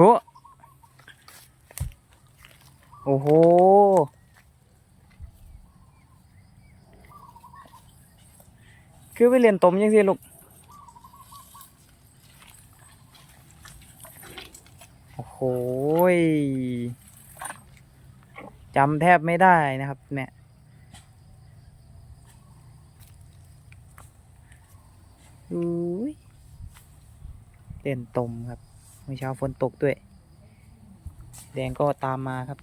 โหโอ้โห คือไปเรียนตมยังสิลูก โอ้โหจำแทบไม่ได้นะครับแม่อุ้ยเล่นตมครับ มื่อเช้าฝนตกด้วย แดงก็ตามมาครับ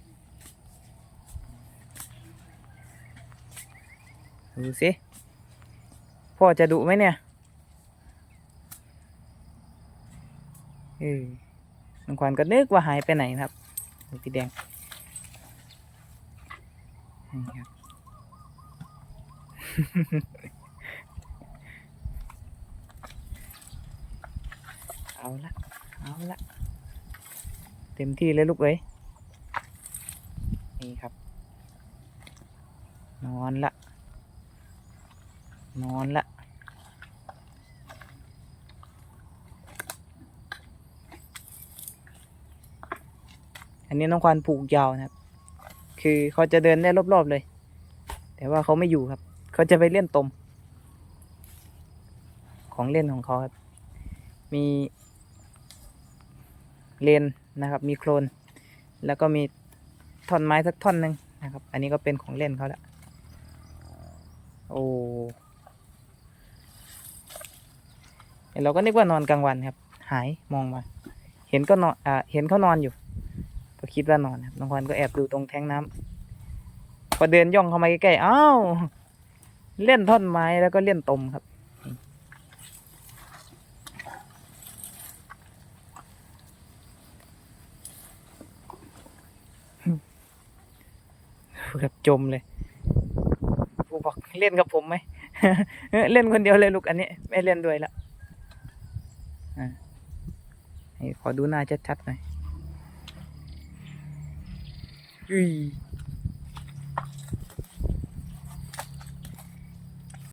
ดูสิ พ่อจะดุไหมเนี่ยเออน้องขวัญก็นึกว่าหายไปไหนครับดูพี่แดงนี่ครับเอาละ เอาละเต็มที่เลยลูกเอ้ยนี่ครับ นอนละ นอนละอันนี้น้องควานผูกยาวนะครับ คือเขาจะเดินได้รอบๆเลย แต่ว่าเขาไม่อยู่ครับ เขาจะไปเล่นตม ของเล่นของเขาครับ มี เลนนะครับ มีโคลนแล้วก็มีท่อนไม้สักท่อนหนึ่งนะครับ อันนี้ก็เป็นของเล่นเขาละโอ้เราก็นึกว่านอนกลางวันครับ หายมองมา เห็นก็นอนอ่าเห็นเขานอนอยู่ ก็คิดว่านอนครับน้องควันก็แอบดูตรงแท้งน้ำพอเดินย่องเข้ามาใกล้ๆอ้าวเล่นท่อนไม้แล้วก็เล่นตมครับ แบบจมเลยครูบอกเล่นกับผมไหมเล่นคนเดียวเลยลูกอันนี้ไม่เล่นด้วยละอะให้ขอดูหน้าชัดๆหน่อยอุ้ย